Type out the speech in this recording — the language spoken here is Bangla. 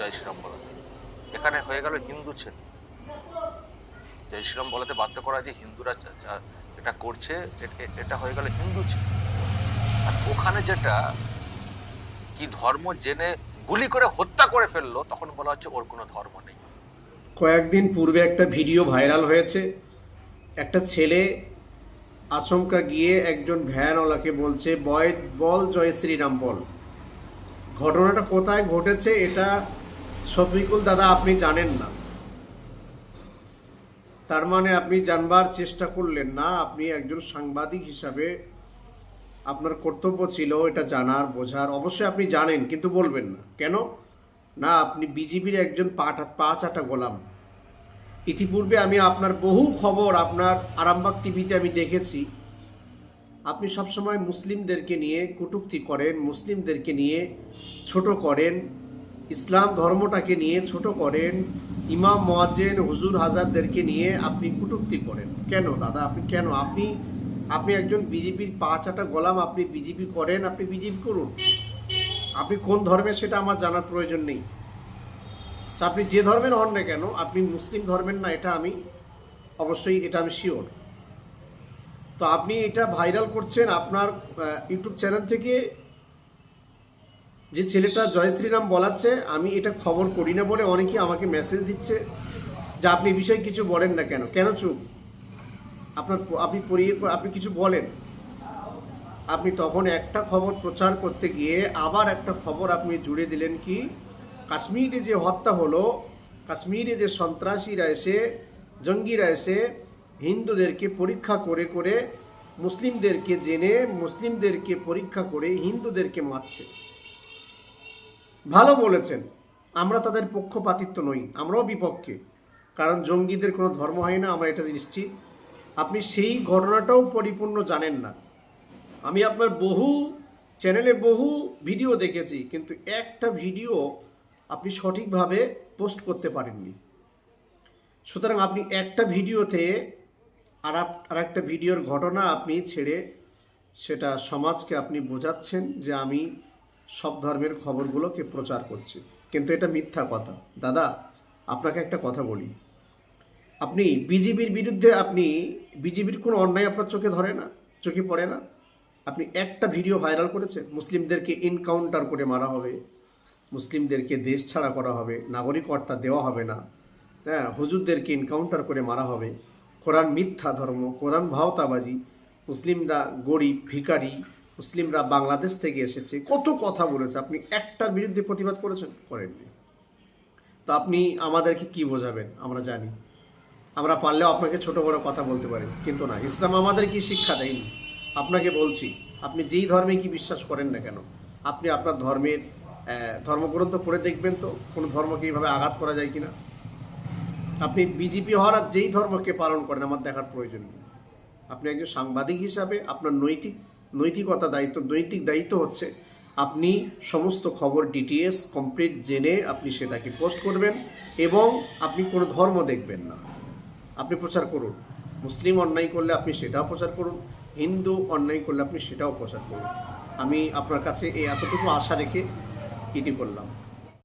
জয় শ্রীরাম বলাতে। এখানে হয়ে গেল হিন্দু ছেলে। জয় শ্রীরাম বলাতে বাধ্য করা যে হিন্দুরা এটা করছে এটা হয়ে গেল হিন্দু ছেলে। আর ওখানে যেটা, কি ধর্ম জেনে গুলি করে হত্যা করে ফেলল, তখন বলা হচ্ছে ওর কোনো ধর্ম নেই। কয়েকদিন পূর্বে একটা ভিডিও ভাইরাল হয়েছে। একটা ছেলে আচমকা গিয়ে একজন ভ্যানওয়ালাকে বলছে, বয় বল জয় শ্রীরাম, বল। ঘটনাটা কোথায় ঘটেছে, এটা শফিকুল দাদা, আপনি জানেন না। তার মানে আপনি জানবার চেষ্টা করলেন না, আপনি একজন সাংবাদিক হিসাবে আপনার কর্তব্য ছিল এটা জানার, বোঝার। অবশ্যই আপনি জানেন, কিন্তু বলবেন না। কেন? না, আপনি বিজেপির একজন পাট পা চাটা গোলাম। ইতিপূর্বে আমি আপনার বহু খবর আপনার আরামবাগ টিভিতে আমি দেখেছি। আপনি সবসময় মুসলিমদেরকে নিয়ে কটূক্তি করেন, মুসলিমদেরকে নিয়ে ছোট করেন ইসলাম ধর্মটাকে নিয়ে ছোট করেন, ইমাম মোয়াজ্জেন, হুজুর হাজারদেরকে নিয়ে আপনি কটূক্তি করেন। কেন দাদা? আপনি কেন? আপনি আপনি একজন বিজেপির পা চাটা গোলাম, আপনি বিজেপি করেন, আপনি বিজেপি করুন। আপনি কোন ধর্মের সেটা আমার জানার প্রয়োজন নেই। আপনি যে ধর্মের হন না কেন, আপনি মুসলিম ধর্মের না, এটা আমি অবশ্যই, এটা আমি শিওর তো আপনি এটা ভাইরাল করছেন আপনার ইউটিউব চ্যানেল থেকে। যে ছেলেটা জয় শ্রীরাম বলাচ্ছে, আমি এটা খবর করি না বলে অনেকে আমাকে মেসেজ দিচ্ছে। যে আপনি বিষয়ে কিছু বলেন না কেন? কেন চুপ? আপনার আপনি পড়িয়ে আপনি কিছু বলেন। আপনি তখন একটা খবর প্রচার করতে গিয়ে আবার একটা খবর আপনি জুড়ে দিলেন কি? কাশ্মীরে যে হত্যা হলো, কাশ্মীরে যে সন্ত্রাসীরা এসে, জঙ্গিরা এসে হিন্দুদেরকে পরীক্ষা করে করে মুসলিমদেরকে জেনে, মুসলিমদেরকে পরীক্ষা করে হিন্দুদেরকে মারছে। ভালো বলেছেন। আমরা তাদের পক্ষপাতিত্ব নই, আমরাও বিপক্ষে। কারণ জঙ্গিদের কোনো ধর্ম হয় না, আমরা এটা নিশ্চিত। আপনি সেই ঘটনাটাও পরিপূর্ণ জানেন না। আমি আপনার বহু চ্যানেলে বহু ভিডিও দেখেছি, কিন্তু একটা ভিডিও আপনি সঠিকভাবে পোস্ট করতে পারেননি। সুতরাং আপনি একটা ভিডিওতে আর আর একটা ভিডিওর ঘটনা আপনি ছেড়ে সেটা সমাজকে আপনি বোঝাচ্ছেন যে আমি সব ধর্মের খবরগুলোকে প্রচার করছে। কিন্তু এটা মিথ্যা কথা। দাদা, আপনাকে একটা কথা বলি। আপনি বিজেপির বিরুদ্ধে আপনি, বিজেপির কোনো অন্যায় আপনার চোখে ধরে না? চোখে পড়ে না? আপনি একটা ভিডিও ভাইরাল করেছেন, মুসলিমদেরকে এনকাউন্টার করে মারা হবে। মুসলিমদেরকে দেশ ছাড়া করা হবে নাগরিকত্বা দেওয়া হবে না। হ্যাঁ হুজুরদেরকে এনকাউন্টার করে মারা হবে। কোরআন মিথ্যা ধর্ম, কোরআন ভাওতাবাজি, মুসলিমরা গরিব, ভিখারি মুসলিমরা বাংলাদেশ থেকে এসেছে, কত কথা বলেছে, আপনি একটার বিরুদ্ধে প্রতিবাদ করেছেন? করেননি। তো আপনি আমাদেরকে কি বোঝাবেন? আমরা জানি। আমরা পারলেও আপনাকে ছোট বড় কথা বলতে পারি, কিন্তু না। ইসলাম আমাদের কি শিক্ষা দেয়নি? আপনাকে বলছি, আপনি যেই ধর্মে কি বিশ্বাস করেন না কেন, আপনি আপনার ধর্মের ধর্মগ্রন্থ পড়ে দেখবেন তো, কোনো ধর্মকে এইভাবে আঘাত করা যায় কিনা? আপনি বিজেপি হওয়ার যেই ধর্মকে পালন করেন, আমার দেখার প্রয়োজন নেই। আপনি একজন সাংবাদিক হিসাবে, আপনার নৈতিক নৈতিকতা দায়িত্ব, নৈতিক দায়িত্ব হচ্ছে আপনি সমস্ত খবর ডিটিএস কমপ্লিট জেনে আপনি সেটাকে পোস্ট করবেন এবং আপনি কোনো ধর্ম দেখবেন না। আপনি প্রচার করুন। মুসলিম অন্যায় করলে আপনি সেটাও প্রচার করুন, হিন্দু অন্যায় করলে আপনি সেটাও প্রচার করুন। আমি আপনার কাছে এই এতটুকু আশা রেখে ইটি করলাম।